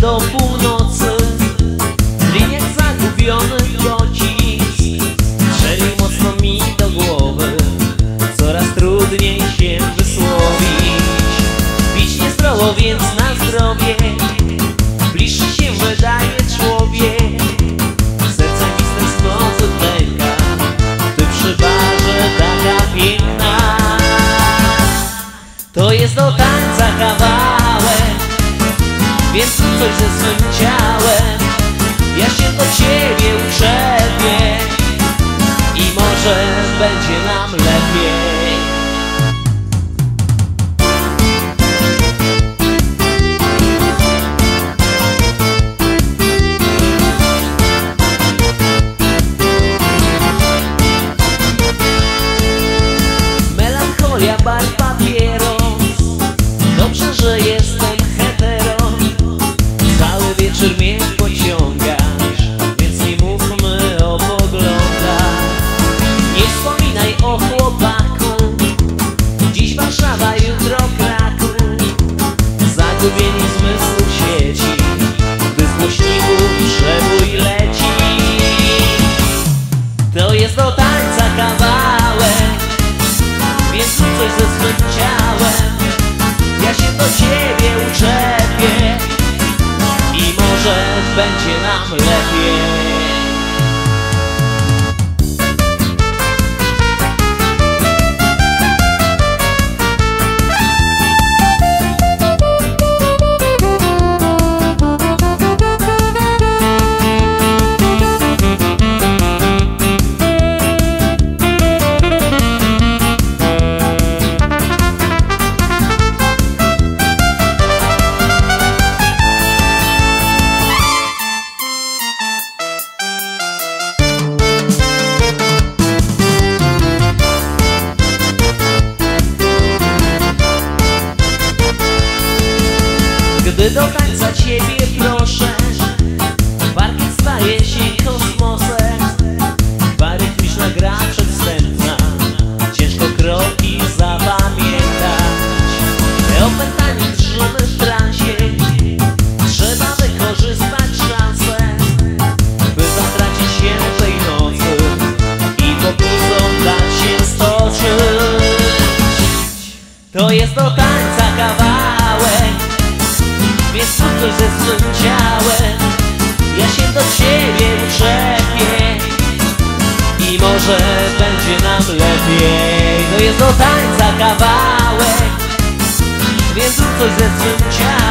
do północy. W liniach zagubiony pocisk Strzelił mocno mi do głowy. Coraz trudniej się wysłowić. Pić niezdrowo, więc na zdrowie. Bliższy się wydaje człowiek. Serce mi z sposób pęka. Ty przy barze taka piękna. To jest do tańca kawałek Więc coś ze swym ciałem Ja się do ciebie uczepię I może będzie Zagubieni zmysłu sieci Gdy z głośników przebój leci. To jest do tańca kawałek Więc coś ze swym ciałem. Ja się do ciebie uczepię I może będzie nam lepiej To jest do tańca kawałek. Więc coś ze swym ciałem Ja się do ciebie uczepię. I może będzie nam lepiej. To jest do tańca kawałek. Więc zrób coś ze swym ciałem